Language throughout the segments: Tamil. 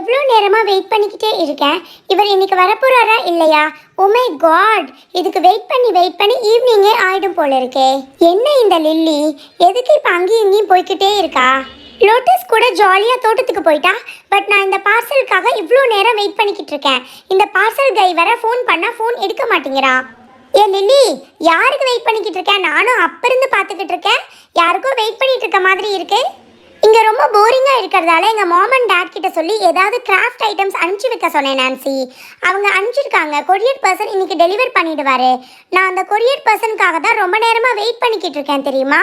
எவ்வளோ நேரமாக வெயிட் பண்ணிக்கிட்டே இருக்கேன்? இவர் இன்னைக்கு வரப்போறாரா இல்லையா? Oh உமை காட் இதுக்கு வெயிட் பண்ணி வெயிட் பண்ணி ஈவினிங்கே ஆயிடும் போல இருக்கே. என்ன இந்த லில்லி? எதுக்கு இப்போ அங்கேயும் இங்கேயும் போய்கிட்டே இருக்கா? லோட்டஸ் கூட ஜாலியாக தோட்டத்துக்கு போயிட்டா? பட் நான் இந்த பார்சலுக்காக இவ்வளோ நேரம் வெயிட் பண்ணிக்கிட்டு இருக்கேன். இந்த பார்சல் கை வர ஃபோன் பண்ணால் ஃபோன் எடுக்க மாட்டேங்கிறான் ஏ லில்லி யாருக்கு வெயிட் பண்ணிக்கிட்டு இருக்கேன்? நானும் அப்போ இருந்து பார்த்துக்கிட்டு இருக்கேன். யாருக்கும் வெயிட் பண்ணிட்டு இருக்க மாதிரி இருக்கு. இங்கே ரொம்ப போரிங்காக இருக்கிறதால எங்கள் மாம் அண்ட் டாட் கிட்ட சொல்லி ஏதாவது கிராஃப்ட் ஐட்டம்ஸ் அனுப்பிச்சு வைக்க சொன்னேன் நான்சி அவங்க அனுப்பிச்சிருக்காங்க. கொரியர் பர்சன் இன்னைக்கு டெலிவர் பண்ணிடுவார். நான் அந்த கொரியர் பர்சனுக்காக தான் ரொம்ப நேரமாக வெயிட் பண்ணிக்கிட்டு இருக்கேன் தெரியுமா?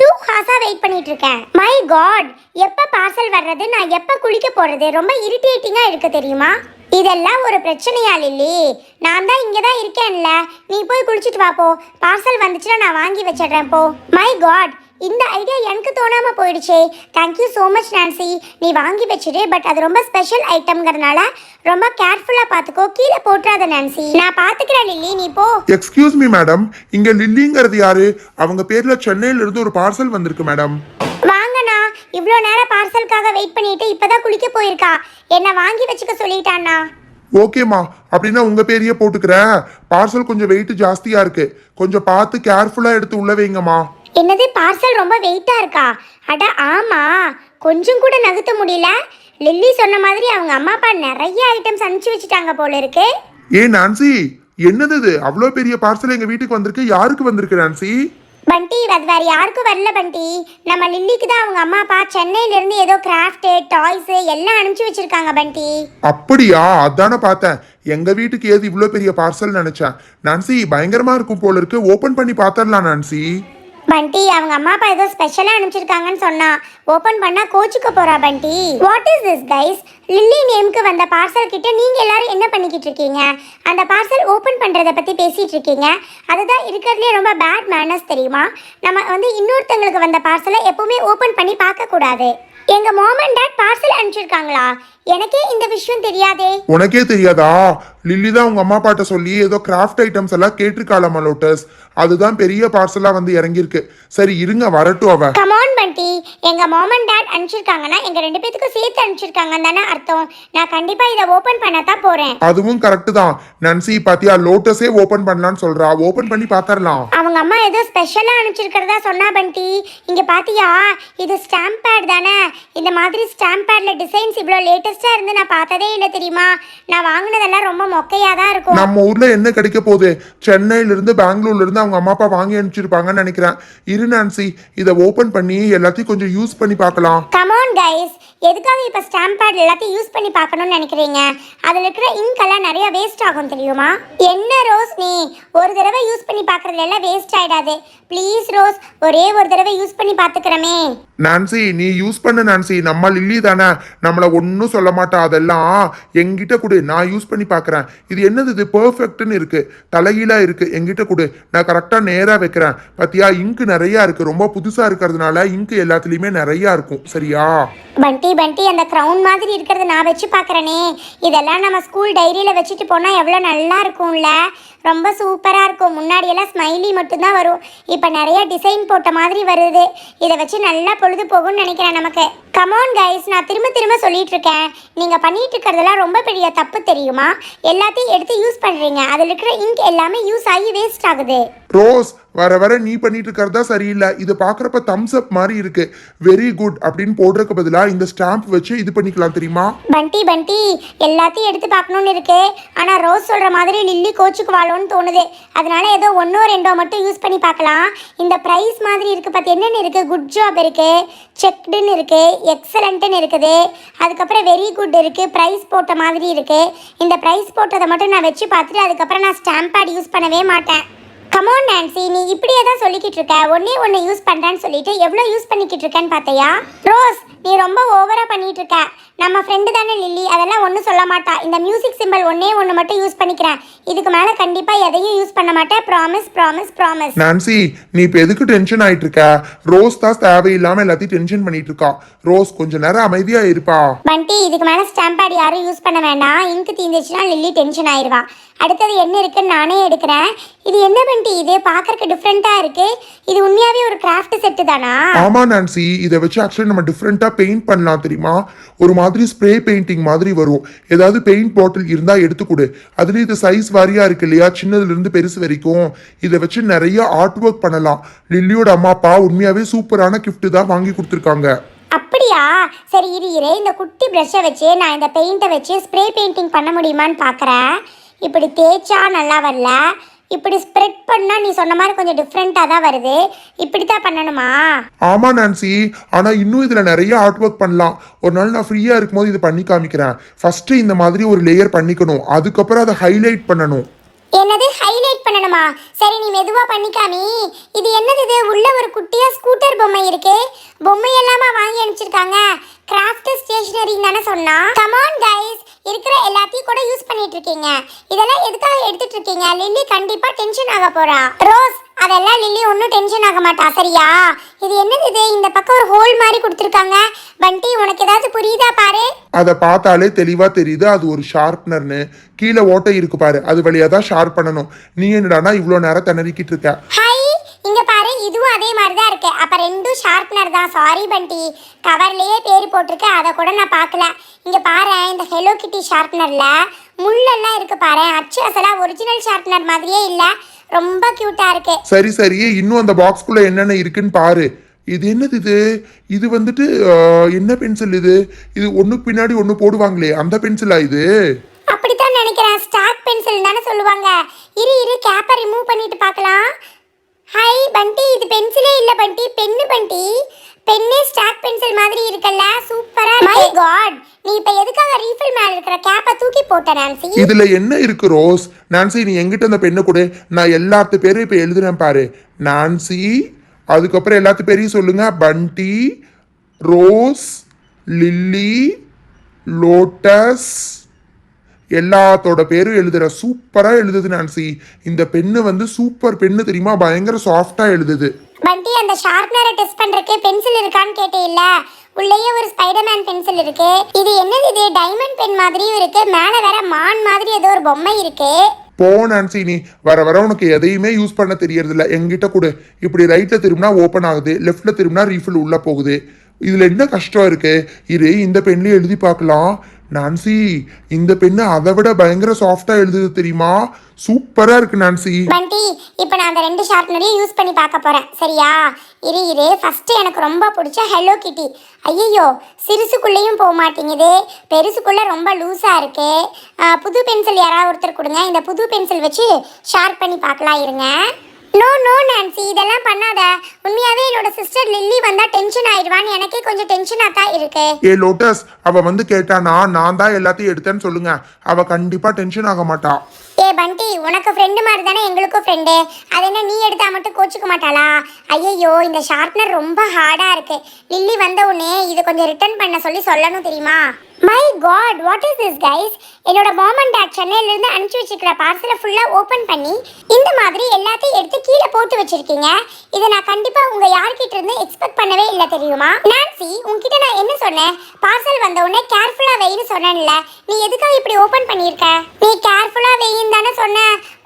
டூ ஹார்ஸா வெயிட் பண்ணிட்டு இருக்கேன். மை காட் எப்போ பார்சல் வர்றது? நான் எப்போ குளிக்க போகிறது ரொம்ப இரிட்டேட்டிங்காக இருக்குது தெரியுமா? இதெல்லாம் ஒரு பிரச்சனையா லில்லி? நான் தான் இங்கே தான் இருக்கேன்ல. நீ போய் குளிச்சுட்டு வா போ. பார்சல் வந்துச்சுன்னா நான் வாங்கி வச்சிடுறேன் போ. மை காட் இந்த ஐடியா எனக்கு தோணாம போயிடுச்சே. தேங்க்யூ ஸோ மச் நான்சி நீ வாங்கி வச்சிடு பட் அது ரொம்ப ஸ்பெஷல் ஐட்டம்ங்கிறதுனால ரொம்ப கேர்ஃபுல்லாக பார்த்துக்கோ கீழே போட்டுறாத நான்சி நான் பார்த்துக்கிறேன் லில்லி நீ போ. எக்ஸ்கியூஸ் மீ மேடம் இங்க லில்லிங்கிறது யாரு? அவங்க பேர்ல சென்னையில இருந்து ஒரு பார்சல் வந்திருக்கு மேடம் வாங்கண்ணா. இவ்வளோ நேரம் பார்சலுக்காக வெயிட் பண்ணிட்டு இப்பதான் குளிக்க போயிருக்கா. என்ன வாங்கி வச்சுக்க சொல்லிட்டாண்ணா ஓகேம்மா அப்படின்னா உங்க பேரையே போட்டுக்கிறேன். பார்சல் கொஞ்சம் வெயிட் ஜாஸ்தியா இருக்கு. கொஞ்சம் பார்த்து கேர்ஃபுல்லா எடுத்து உள்ள வைங்கம்மா. என்னது பார்சல் ரொம்ப வெயிட்டா இருக்கா? அட ஆமா. கொஞ்சம் கூட நகர்த்த முடியல. லில்லி சொன்ன மாதிரி அவங்க அம்மா அப்பா நிறைய ஐட்டம்ஸ் அனுப்பிச்சு வச்சுட்டாங்க போல இருக்கு. ஏ நான்சி என்னது இது? அவ்வளோ பெரிய பார்சல் எங்க வீட்டுக்கு வந்திருக்கு? யாருக்கு வந்திருக்கு நான்சி? பண்டி அது வேற யாருக்கும் வரல பண்டி. நம்ம லில்லிக்கு தான் அவங்க அம்மா அப்பா சென்னையில இருந்து ஏதோ கிராஃப்ட் டாய்ஸ் எல்லாம் அனுப்பிச்சு வச்சிருக்காங்க பண்டி. அப்படியா? அதானே பார்த்தேன். எங்க வீட்டுக்கு ஏது இவ்வளோ பெரிய பார்சல் நினைச்சேன். நான்சி பயங்கரமா இருக்கும் போல இருக்கு. ஓபன் பண்ணி பார்த்தரலாம் நான்சி. பண்டி அவங்க அம்மா அப்பா ஏதோ ஸ்பெஷலாக அனுப்பிச்சிருக்காங்கன்னு சொன்னா. ஓபன் பண்ணா கோச்சுக்க போறா Bunty. What is this guys Lily நேம்க்கு வந்த பார்சல் கிட்ட நீங்க எல்லாரும் என்ன பண்ணிக்கிட்டு இருக்கீங்க? அந்த பார்சல் ஓபன் பண்றதை பத்தி பேசிட்டு இருக்கீங்க. அதுதான் இருக்கிறதுலே ரொம்ப பேட் மேனர்ஸ் தெரியுமா? நம்ம வந்து இன்னொருத்தங்களுக்கு வந்த பார்சலை எப்பவுமே ஓபன் பண்ணி பார்க்க கூடாது எங்க மாம் அண்ட் டாட் பார்சல் அனுப்பிச்சிருக்காங்களா? எனக்கே இந்த விஷயம் தெரியாதே. உனக்கே தெரியாதா? லில்லி தான் உங்க அம்மா அப்பாட்ட சொல்லி ஏதோ கிராஃப்ட் ஐட்டம்ஸ் எல்லாம் கேட்டிருக்காளாமா லோட்டஸ் அதுதான் பெரிய பார்சலா வந்து இறங்கியிருக்கு. சரி இருங்க வரட்டும் அவ. கமான் பண்டி எங்க மாம் அண்ட் டாட் அனுப்பிச்சிருக்காங்கன்னா எங்க ரெண்டு பேத்துக்கும் சேர்த்து அனுப்பிச்சிருக்காங்கன்னு தானே அர்த்தம். நான் கண்டிப்பா இதை ஓபன் பண்ண தான் போறேன். அதுவும் கரெக்ட் தான். நன்சி பாத்தியா லோட்டஸே ஓபன் பண்ணலாம்னு சொல்றா. ஓபன் பண்ணி பாத்தரலாம். அவங்க அம்மா ஏதோ ஸ்பெஷலா அனுப்பிச்சிருக்கிறதா சொன்னா பண்டி இங்க பாத்தியா இது ஸ்டாம்ப் பேட் தானே. இந்த மாதிரி ஸ்டாம்ப் பேட்ல டிசைன்ஸ் இவ்வளோ லேட்டஸ்டா இருந்து நான் பார்த்ததே இல்லை தெரியுமா? நான் வாங்கினதெல்லாம் ரொம்ப மொக்கையா தான் இருக்கும். நம்ம ஊர்ல என்ன கிடைக்க போகுது? சென்னையில இருந்து பெங்களூர்ல இருந்து அவங்க அம்மா அப்பா வாங்கி அனுப்பிச்சிருப்பாங்கன்னு நினைக்கிறேன். இரு நான்சி இதை ஓபன் பண்ணி எல்லாத்தையும் கொஞ்சம் யூஸ் பண்ணி பார்க்கலாம். கமான் கைஸ் எதுக்காக இப்போ ஸ்டாம்ப் பேட் எல்லாத்தையும் யூஸ் பண்ணி பார்க்கணும்னு நினைக்கிறீங்க? அதில் இருக்கிற இங்க் எல்லாம் நிறைய வேஸ்ட் ஆகும் தெரியுமா? என்ன ரோஸ் நீ? ஒரு தடவை யூஸ் பண்ணி பார்க்கறதுல எல்லாம் வேஸ்ட் ஆயிடாது. ப்ளீஸ் ரோஸ் ஒரே ஒரு தடவை யூஸ் பண்ணி பார்த்துக்கிறமே. நான்சி நீ யூஸ் பண்ண நான்சி நம்ம லில்லி தானே. நம்மள ஒன்றும் சொல்ல மாட்டா. அதெல்லாம் என்கிட்ட கொடு. நான் யூஸ் பண்ணி பார்க்கறேன். இது என்னது? இது பெர்ஃபெக்ட்னு இருக்கு. தலைகீழா இருக்கு. என்கிட்ட கொடு. நான் கரெக்டாக நேராக வைக்கிறேன். பாத்தியா? இங்கு நிறையா இருக்கு. ரொம்ப புதுசா இருக்கிறதுனால இங்கு எல்லாத்துலேயுமே நிறையா இருக்கும். சரியா? பண்டி பண்டி அந்த க்ரௌன் மாதிரி இருக்கிறத நான் வச்சு பார்க்குறேனே. இதெல்லாம் நம்ம ஸ்கூல் டைரியில் வச்சுட்டு போனால் எவ்வளோ நல்லா இருக்கும்ல? ரொம்ப சூப்பராக இருக்கும். முன்னாடியெல்லாம் ஸ்மைலி மட்டும்தான் வரும். இப்போ நிறைய டிசைன் போட்ட மாதிரி வருது. இதை வச்சு நல்லா பொழுது போகும்னு நினைக்கிறேன் நமக்கு. கமான் கைஸ் நான் திரும்ப திரும்ப சொல்லிட்டு இருக்கேன் நீங்கள் பண்ணிட்டு இருக்கிறதெல்லாம் ரொம்ப பெரிய தப்பு தெரியுமா? எல்லாத்தையும் எடுத்து யூஸ் பண்ணுறீங்க அதில் இருக்கிற இங்க் எல்லாமே யூஸ் ஆகி வேஸ்ட் ஆகுது. ரோஸ் வர வர நீ பண்ணிட்டு இருக்கிறதா சரியில்லை. இது பார்க்குறப்ப தம்ஸ் அப் மாதிரி இருக்கு. வெரி குட் அப்படின்னு போடுறதுக்கு பதிலாக இந்த ஸ்டாம்ப் வச்சு இது பண்ணிக்கலாம் தெரியுமா? பண்டி பண்டி எல்லாத்தையும் எடுத்து பார்க்கணும்னு இருக்கு. ஆனா ரோஸ் சொல்ற மாதிரி லில்லி கோச்சுக்குவாளோன்னு தோணுது. அதனால ஏதோ ஒன்றோ ரெண்டோ மட்டும் யூஸ் பண்ணி பார்க்கலாம். இந்த ப்ரைஸ் மாதிரி இருக்குது பார்த்து என்னென்ன இருக்குது குட் ஜாப் இருக்குது செக்டுன்னு இருக்குது எக்ஸலண்ட்டுன்னு இருக்குது. அதுக்கப்புறம் வெரி குட் இருக்குது ப்ரைஸ் போட்ட மாதிரி இருக்குது இந்த ப்ரைஸ் போட்டதை மட்டும் நான் வச்சு பார்த்துட்டு அதுக்கப்புறம் நான் ஸ்டாம்ப் பேட் யூஸ் பண்ணவே மாட்டேன். கமோன் நான்சி நீ இப்படியே தான் சொல்லிக்கிட்டு இருக்க. ஒன்னே ஒன்று யூஸ் பண்ணுறேன்னு சொல்லிட்டு எவ்வளோ யூஸ் பண்ணிக்கிட்டு இருக்கேன்னு பார்த்தியா? ரோஸ் நீ ரொம்ப ஓவராக பண்ணிட்டு இருக்க. நம்ம ஃப்ரெண்டு தானே லில்லி. அதெல்லாம் ஒன்றும் சொல்ல மாட்டா. இந்த மியூசிக் சிம்பிள் ஒன்னே ஒன்று மட்டும் யூஸ் பண்ணிக்கிறேன். இதுக்கு மேலே கண்டிப்பாக எதையும் யூஸ் பண்ண மாட்டேன். ப்ராமிஸ் ப்ராமிஸ் ப்ராமிஸ் நான்சி நீ இப்போ எதுக்கு டென்ஷன் ஆயிட்டு இருக்க? ரோஸ் தான் தேவையில்லாம எல்லாத்தையும் டென்ஷன் பண்ணிட்டு இருக்கா. ரோஸ் கொஞ்ச நேரம் அமைதியா இருப்பா. பண்டி இதுக்கு மேலே ஸ்டாம்ப் பேட் யாரும் யூஸ் பண்ண வேண்டாம். இங்கு தீந்துச்சுன்னா லில்லி டென்ஷன் ஆயிடுவா அடுத்தது என்ன இருக்குன்னு நானே எடுக்கிறேன். இது என்ன பண்டி இது பார்க்கறக்கு டிஃப்ரெண்ட்டாக இருக்கு. இது உண்மையாகவே ஒரு கிராஃப்ட் செட்டு தானா? ஆமா நான்சி இதை வச்சு ஆக்சுவலி நம்ம டிஃப்ரெண்டா பெயிண்ட் பண்ணலாம் தெரியுமா? ஒரு மாதிரி மாதிரி ஸ்ப்ரே பெயிண்டிங் மாதிரி வரும். ஏதாவது பெயிண்ட் பாட்டில் இருந்தால் எடுத்து கொடு அதுலேயும் இது சைஸ் வாரியாக இருக்கு இல்லையா? சின்னதுலேருந்து பெருசு வரைக்கும். இதை வச்சு நிறைய ஆர்ட் ஒர்க் பண்ணலாம். லில்லியோட அம்மா அப்பா உண்மையாகவே சூப்பரான கிஃப்ட்டு தான் வாங்கி கொடுத்துருக்காங்க. அப்படியா? சரி இரு இரு. இந்த குட்டி ப்ரஷ்ஷை வச்சு நான் இந்த பெயிண்ட்டை வச்சு ஸ்ப்ரே பெயிண்டிங் பண்ண முடியுமான்னு பார்க்குறேன் இப்படி தேய்ச்சா நல்லா வரல. இப்படி ஸ்ப்ரெட் பண்ணால் நீ சொன்ன மாதிரி கொஞ்சம் டிஃப்ரெண்ட்டாக தான் வருது. இப்படி தான் பண்ணணுமா? ஆமா நான்சி ஆனா இன்னும் இதுல நிறைய ஆர்ட் ஒர்க் பண்ணலாம். ஒரு நாள் நான் ஃப்ரீயா இருக்கும்போது இதை பண்ணி காமிக்கிறேன். ஃபர்ஸ்ட் இந்த மாதிரி ஒரு லேயர் பண்ணிக்கணும். அதுக்கப்புறம் அதை ஹைலைட் பண்ணணும். என்னது? ஹைலைட் பண்ணணுமா? சரி நீ மெதுவா பண்ணிக்காமி இது என்னது இது? உள்ள ஒரு குட்டியா ஸ்கூட்டர் பொம்மை இருக்கு. பொம்மை எல்லாமா வாங்கி அனுப்பிச்சிருக்காங்க. கிராஃப்ட் ஸ்டேஷனரி தானே சொன்னா கமான் கைஸ் இருக்கிற எல்லாத்தையும் கூட யூஸ் பண்ணிட்டு இருக்கீங்க இதெல்லாம் எதுக்காக எடுத்துட்டு இருக்கீங்க லில்லி கண்டிப்பா டென்ஷன் ஆக போறா. ரோஸ் அதெல்லாம் லில்லி ஒன்றும் டென்ஷன் ஆக மாட்டா சரியா? இது என்னது இது? இந்த பக்கம் ஒரு ஹோல் மாதிரி கொடுத்துருக்காங்க. பண்டி உனக்கு ஏதாவது புரியுதா பாரு? அதை பார்த்தாலே தெளிவா தெரியுது. அது ஒரு ஷார்ப்னர்னு கீழே ஓட்டை இருக்கு பாரு. அது வழியா தான் ஷார்ப் பண்ணணும். நீ என்னடானா இவ்வளோ நேரம் திணறிக்கிட்டு இருக்க. இதுவும் அதே மாதிரி தான் இருக்கு. அப்ப ரெண்டும் ஷார்ப்னர் தான். சாரி பண்டி. கவர்லயே பேர் போட்டிருக்கு. அதை கூட நான் பார்க்கல. இங்க பாரு இந்த ஹெலோ கிட்டி ஷார்ப்னர்ல முள்ளெல்லாம் இருக்கு பாரு. அச்சு அசலா ஒரிஜினல் ஷார்ப்னர் மாதிரியே இல்ல. ரொம்ப கியூட்டா இருக்கு. சரி சரி. இன்னும் அந்த பாக்ஸ்குள்ள என்னென்ன இருக்குன்னு பாரு. இது என்னது இது? இது வந்துட்டு என்ன பென்சில் இது? இது ஒண்ணுக்கு பின்னாடி ஒன்று போடுவாங்களே. அந்த பென்சிலா இது? அப்படித்தான் நினைக்கிறேன். ஸ்டாக் பென்சில் தானே சொல்லுவாங்க. இரு இரு கேப்பை ரிமூவ் பண்ணிட்டு பார்க்கலாம். ஹை பண்டி இது பென்சிலே இல்ல பண்டி பென்னு பண்டி பென்னே ஸ்டாக் பென்சில் மாதிரி இருக்குல்ல. சூப்பரா மை காட் நீ இப்ப எதுக்காக ரீஃபில் மேல இருக்கிற கேப்பை தூக்கி போட்ட நான்சி இதுல என்ன இருக்கு ரோஸ் நான்சி நீ எங்கிட்ட அந்த பெண்ணை கொடு. நான் எல்லாத்து பேரும் இப்ப எழுதுறேன் பாரு. நான்சி அதுக்கப்புறம் எல்லாத்து பேரையும் சொல்லுங்க. பண்டி ரோஸ் லில்லி லோட்டஸ் எல்லாத்தோட பேரும் எழுதுற சூப்பரா எழுதுது நான்சி. இந்த பெண்ணு வந்து சூப்பர் பெண்ணு தெரியுமா? பயங்கர சாஃப்டா எழுதுது. பண்டி அந்த ஷார்ப்னரை டெஸ்ட் பண்றதுக்கு பென்சில் இருக்கான்னு கேட்டே இல்ல உள்ளேயே ஒரு ஸ்பைடர்மேன் பென்சில் இருக்கு. இது என்னது இது? டைமண்ட் பென் மாதிரியும் இருக்கு. மேல வேற மான் மாதிரி ஏதோ ஒரு பொம்மை இருக்கு. போ நான்சி நீ. வர வர உனக்கு எதையுமே யூஸ் பண்ண தெரியறது இல்ல என்கிட்ட கொடு. இப்படி ரைட்ல திரும்பினா ஓப்பன் ஆகுது. லெஃப்ட்ல திரும்பினா ரீஃபில் உள்ள போகுது. இதுல என்ன கஷ்டம் இருக்கு? இரு இந்த பென்லயும் எழுதி பார்க்கலாம். நான்சி இந்த பெண்ணு அதை விட பயங்கர சாஃப்டா எழுதுது தெரியுமா? சூப்பரா இருக்கு நான்சி. பண்டி இப்போ நான் அந்த ரெண்டு ஷார்ப்னரையும் யூஸ் பண்ணி பார்க்க போறேன். சரியா? இரு இரு. ஃபர்ஸ்ட் எனக்கு ரொம்ப பிடிச்ச ஹலோ கிட்டி ஐயோ சிறுசுக்குள்ளேயும் போக மாட்டேங்குது. பெருசுக்குள்ள ரொம்ப லூஸா இருக்கு. புது பென்சில் யாராவது ஒருத்தர் கொடுங்க. இந்த புது பென்சில் வச்சு ஷார்ப் பண்ணி பார்க்கலாம் இருங்க. நோ நோ நான்சி இதெல்லாம் பண்ணாத. உண்மையாவே என்னோட சிஸ்டர் லில்லி வந்தா டென்ஷன் ஆயிடுவான்னு எனக்கே கொஞ்சம் டென்ஷனா தான் இருக்கு. ஏ லோட்டஸ் அவ வந்து கேட்டானா நான் தான் எல்லாத்தையும் எடுத்தேன்னு சொல்லுங்க. அவ கண்டிப்பா டென்ஷன் ஆக மாட்டா. ஏ பண்டி உனக்கு ஃப்ரெண்டு மாதிரி தானே எங்களுக்கும் ஃப்ரெண்டு அது என்ன நீ எடுத்தா மட்டும் கோச்சிக்க மாட்டாளா? ஐயையோ இந்த ஷார்ப்னர் ரொம்ப ஹார்டா இருக்கு. லில்லி வந்த உடனே இது கொஞ்சம் ரிட்டர்ன் பண்ண சொல்லி சொல்லணும் தெரியுமா? My god what is this guys என்னோட மாம் டாட் சென்னையிலேருந்து அனுப்பிச்சு வச்சிருக்கிற பார்சலை ஃபுல்லா ஓப்பன் பண்ணி இந்த மாதிரி எல்லாத்தையும் எடுத்து கீழே போட்டு வச்சிருக்கீங்க. இதை நான் கண்டிப்பா உங்க யார்கிட்ட இருந்து எக்ஸ்பெக்ட் பண்ணவே இல்லை தெரியுமா? நான்சி உங்ககிட்ட நான் என்ன சொன்னேன்? பார்சல் வந்த உடனே கேர்ஃபுல்லா வெயின்னு சொன்னேன்ல. நீ எதுக்காக இப்படி ஓப்பன் பண்ணியிருக்க? நீ கேர்ஃபுல்லாக வெயின்னு தானே சொன்ன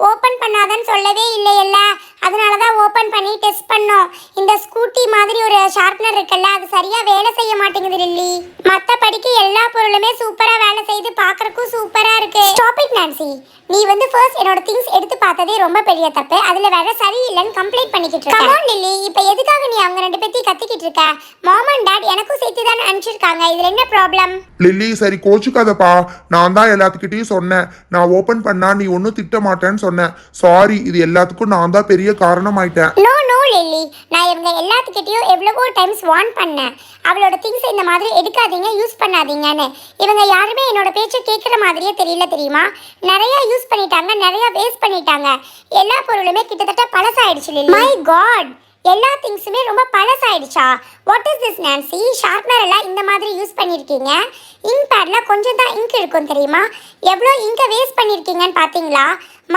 ஓபன் பண்ணாதன்னு சொல்லவே இல்லையல்ல அதனால தான் ஓபன் பண்ணி டெஸ்ட் பண்ணோம் இந்த ஸ்கூட்டி மாதிரி ஒரு ஷார்ப்னர் இருக்குல்ல அது சரியா வேலை செய்ய மாட்டேங்குது லில்லி. மத்தபடிக்கு எல்லா பொருளுமே சூப்பரா வேலை செய்து பாக்குறதுக்கும் சூப்பரா இருக்கு. ஸ்டாப் இட் நான்சி நீ வந்து ஃபர்ஸ்ட் என்னோட திங்ஸ் எடுத்து பார்த்ததே ரொம்ப பெரிய தப்பு. அதுல வேற சரியில்லைன்னு கம்ப்ளைண்ட் பண்ணிக்கிட்டு இருக்க. கமான் லில்லி இப்போ எதுக்காக நீ அவங்க ரெண்டு பேத்தையும் கத்திக்கிட்டு இருக்க? மாம் அண்ட் டாட் எனக்கும் சேர்த்து தானே அனுப்பிச்சிருக்காங்க. இதுல என்ன ப்ராப்ளம் லில்லி சரி கோச்சுக்காதப்பா. நான் தான் எல்லாத்துக்கிட்டையும் சொன்னேன். நான் ஓபன் பண்ணா நீ ஒன்றும் திட்ட மாட்டேன்னு சொன்னேன். சாரி இது எல்லாத்துக்கும் நான் தான் பெரிய காரணம் ஆயிட்டேன் நோ நோ லில்லி நான் இவங்க எல்லாத்துக்கிட்டையும் எவ்வளவோ டைம்ஸ் வார்ன் பண்ணேன். அவளோட திங்ஸ் இந்த மாதிரி எடுக்காதீங்க யூஸ் பண்ணாதீங்கன்னு. இவங்க யாருமே என்னோட பேச்சை கேட்குற மாதிரியே தெரியல தெரியுமா? நிறைய யூஸ் பண்ணிட்டாங்க நிறைய வேஸ்ட் பண்ணிட்டாங்க. எல்லா பொருளுமே கிட்டத்தட்ட பழசாயிடுச்சு இல்லை மை காட் எல்லா திங்ஸுமே ரொம்ப பழசாயிடுச்சா? What is this Nancy sharpener எல்லாம் இந்த மாதிரி யூஸ் பண்ணியிருக்கீங்க இங்க் பேடில் கொஞ்சம் தான் இங்க் இருக்கும் தெரியுமா? எவ்வளோ இங்கை வேஸ்ட் பண்ணியிருக்கீங்கன்னு பார்த்தீங்களா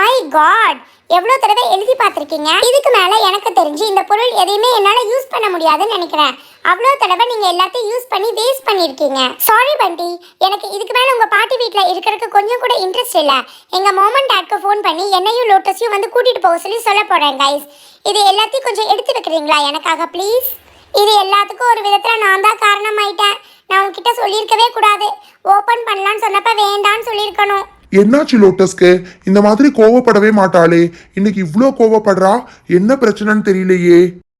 மை காட் எவ்வளோ தடவை எழுதி பார்த்துருக்கீங்க இதுக்கு மேலே எனக்கு தெரிஞ்சு இந்த பொருள் எதையுமே என்னால் யூஸ் பண்ண முடியாதுன்னு நினைக்கிறேன். அவ்வளோ தடவை நீங்கள் எல்லாத்தையும் யூஸ் பண்ணி வேஸ்ட் பண்ணியிருக்கீங்க. சாரி பண்டி. எனக்கு இதுக்கு மேலே உங்கள் பாட்டி வீட்டில் இருக்கிறதுக்கு கொஞ்சம் கூட இன்ட்ரெஸ்ட் இல்லை. எங்கள் மோமன் டாட்க்கு ஃபோன் பண்ணி என்னையும் லோட்டஸையும் வந்து கூட்டிகிட்டு போக சொல்லி சொல்ல போகிறேன் கைஸ் இது எல்லாத்தையும் கொஞ்சம் எடுத்து வைக்கிறீங்களா எனக்காக ப்ளீஸ் இது எல்லாத்துக்கும் ஒரு விதத்தில் நான் தான் காரணமாயிட்டேன். நான் உங்ககிட்ட சொல்லியிருக்கவே கூடாது. ஓப்பன் பண்ணலான்னு சொன்னப்ப வேண்டான்னு சொல்லியிருக்கணும். என்னாச்சு லோட்டஸ்க்கு? இந்த மாதிரி கோவப்படவே மாட்டாளே. இன்னைக்கு இவ்வளோ கோவப்படுறா? என்ன பிரச்சனைன்னு தெரியலையே.